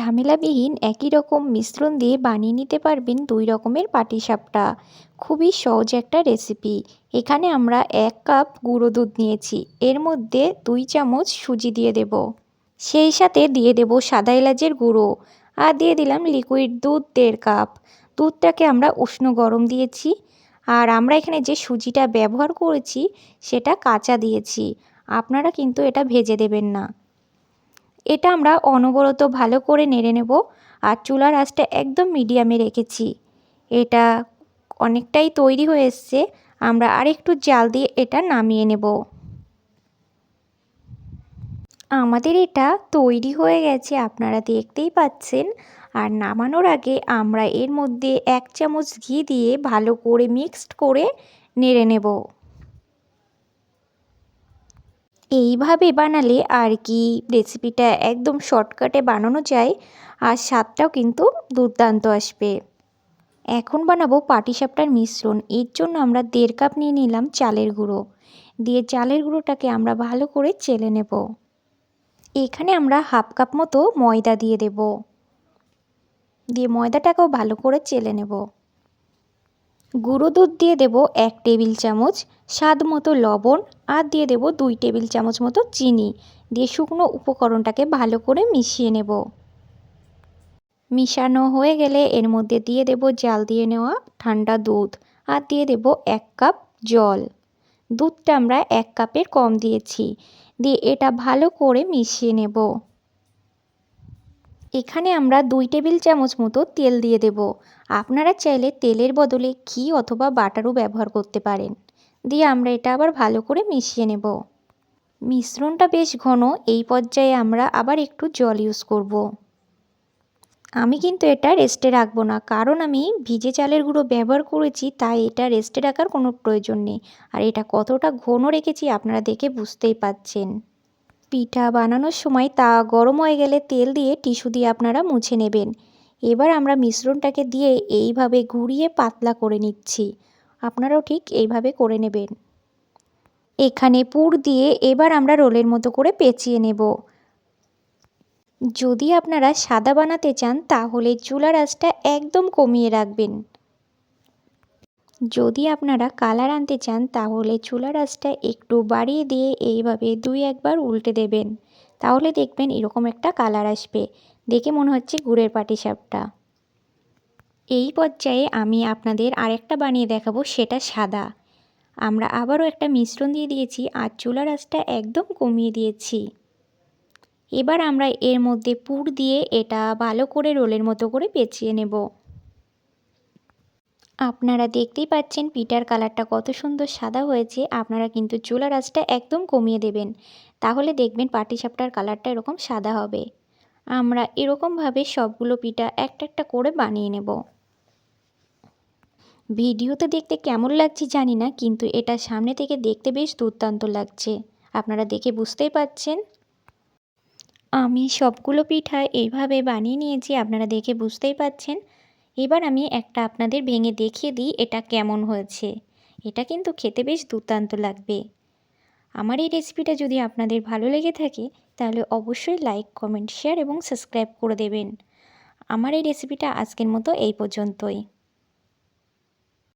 ঝামেলাবিহীন একই রকম মিশ্রণ দিয়ে বানিয়ে নিতে পারবেন দুই রকমের পাটিসাপটা। খুবই সহজ একটা রেসিপি। এখানে আমরা এক কাপ গুঁড়ো দুধ নিয়েছি। এর মধ্যে দুই চামচ সুজি দিয়ে দেব। সেই সাথে দিয়ে দেব সাদা এলাচের গুঁড়ো। আর দিয়ে দিলাম লিকুইড দুধ দেড় কাপ। দুধটাকে আমরা উষ্ণ গরম দিয়েছি। আর আমরা এখানে যে সুজিটা ব্যবহার করেছি, সেটা কাঁচা দিয়েছি। আপনারা কিন্তু এটা ভেজে দেবেন না। এটা আমরা অনবরত ভালো করে নেড়ে নেব আর চুলার আঁচটা একদম মিডিয়ামে রেখেছি। এটা অনেকটাই তৈরি হয়ে এসছে, আমরা আরেকটু জাল দিয়ে এটা নামিয়ে নেব। আমাদের এটা তৈরি হয়ে গেছে, আপনারা দেখতেই পাচ্ছেন। আর নামানোর আগে আমরা এর মধ্যে এক চামচ ঘি দিয়ে ভালো করে মিক্সড করে নেড়ে নেব। এইভাবে বানালে আর কি রেসিপিটা একদম শর্টকাটে বানানো যায়, আর স্বাদটাও কিন্তু দুর্দান্ত আসবে। এখন বানাবো পাটিসাপটার মিশ্রণ। এর জন্য আমরা দেড় কাপ নিয়ে নিলাম চালের গুঁড়ো। দিয়ে চালের গুঁড়োটাকে আমরা ভালো করে চেলে নেব। এখানে আমরা হাফ কাপ মতো ময়দা দিয়ে দেব। দিয়ে ময়দাটাকেও ভালো করে চেলে নেব। গুঁড়ো দুধ দিয়ে দেব এক টেবিল চামচ, স্বাদ মতো লবণ, আর দিয়ে দেব দুই টেবিল চামচ মতো চিনি। দিয়ে শুকনো উপকরণটাকে ভালো করে মিশিয়ে নেব। মিশানো হয়ে গেলে এর মধ্যে দিয়ে দেব জাল দিয়ে নেওয়া ঠান্ডা দুধ, আর দিয়ে দেব এক কাপ জল। দুধটা আমরা এক কাপের কম দিয়েছি। দিয়ে এটা ভালো করে মিশিয়ে নেব। এখানে আমরা দুই টেবিল চামচ মতো তেল দিয়ে দেব। আপনারা চাইলে তেলের বদলে ঘি অথবা বাটারও ব্যবহার করতে পারেন। দিয়ে আমরা এটা আবার ভালো করে মিশিয়ে নেব। মিশ্রণটা বেশ ঘন, এই পর্যায়ে আমরা আবার একটু জল ইউজ করব। আমি কিন্তু এটা রেস্টে রাখব না, কারণ আমি ভিজে চালের গুঁড়ো ব্যবহার করেছি, তাই এটা রেস্টে রাখার কোনো প্রয়োজন নেই। আর এটা কতটা ঘন রেখেছি আপনারা দেখে বুঝতেই পাচ্ছেন। পিঠা বানানোর সময় তা গরম হয়ে গেলে তেল দিয়ে টিস্যু দিয়ে আপনারা মুছে নেবেন। এবার আমরা মিশ্রণটাকে দিয়ে এইভাবে ঘুরিয়ে পাতলা করে নিচ্ছি। আপনারাও ঠিক এইভাবে করে নেবেন। এখানে পুর দিয়ে এবার আমরা রোলের মতো করে পেঁচিয়ে নেব। যদি আপনারা সাদা বানাতে চান, তাহলে চুলার আঁচটা একদম কমিয়ে রাখবেন। যদি আপনারা কালার আনতে চান, তাহলে চুলা আঁচটা একটু বাড়িয়ে দিয়ে এইভাবে দুই একবার উল্টে দেবেন। তাহলে দেখবেন এরকম একটা কালার আসবে। দেখে মনে হচ্ছে গুড়ের পাটিসাপটা। এই পর্যায়ে আমি আপনাদের আরেকটা বানিয়ে দেখাবো, সেটা সাদা। আমরা আবারও একটা মিশ্রণ দিয়ে দিয়েছি আর চুলা আঁচটা একদম কমিয়ে দিয়েছি। এবার আমরা এর মধ্যে পুর দিয়ে এটা ভালো করে রোলের মতো করে পেঁচিয়ে নেব। আপনারা দেখতেই পাচ্ছেন পিঠার কালারটা কত সুন্দর সাদা হয়েছে। আপনারা কিন্তু চুলার আঁচটা একদম কমিয়ে দেবেন। তাহলে দেখবেন পাটিসাপটার কালারটা এরকম সাদা হবে। আমরা এরকমভাবে সবগুলো পিঠা একটা একটা করে বানিয়ে নেব। ভিডিওতে দেখতে কেমন লাগছে জানি না, কিন্তু এটা সামনে থেকে দেখতে বেশ দুর্দান্ত লাগছে। আপনারা দেখে বুঝতেই পাচ্ছেন। আমি সবগুলো পিঠা এইভাবে বানিয়ে নিয়েছি, আপনারা দেখে বুঝতেই পাচ্ছেন। এবার আমি একটা আপনাদের ভেঙে দেখিয়ে দিই এটা কেমন হয়েছে। এটা কিন্তু খেতে বেশ দুর্দান্ত লাগবে। আমার এই রেসিপিটা যদি আপনাদের ভালো লেগে থাকে, তাহলে অবশ্যই লাইক, কমেন্ট, শেয়ার এবং সাবস্ক্রাইব করে দেবেন। আমার এই রেসিপিটা আজকের মতো এই পর্যন্তই।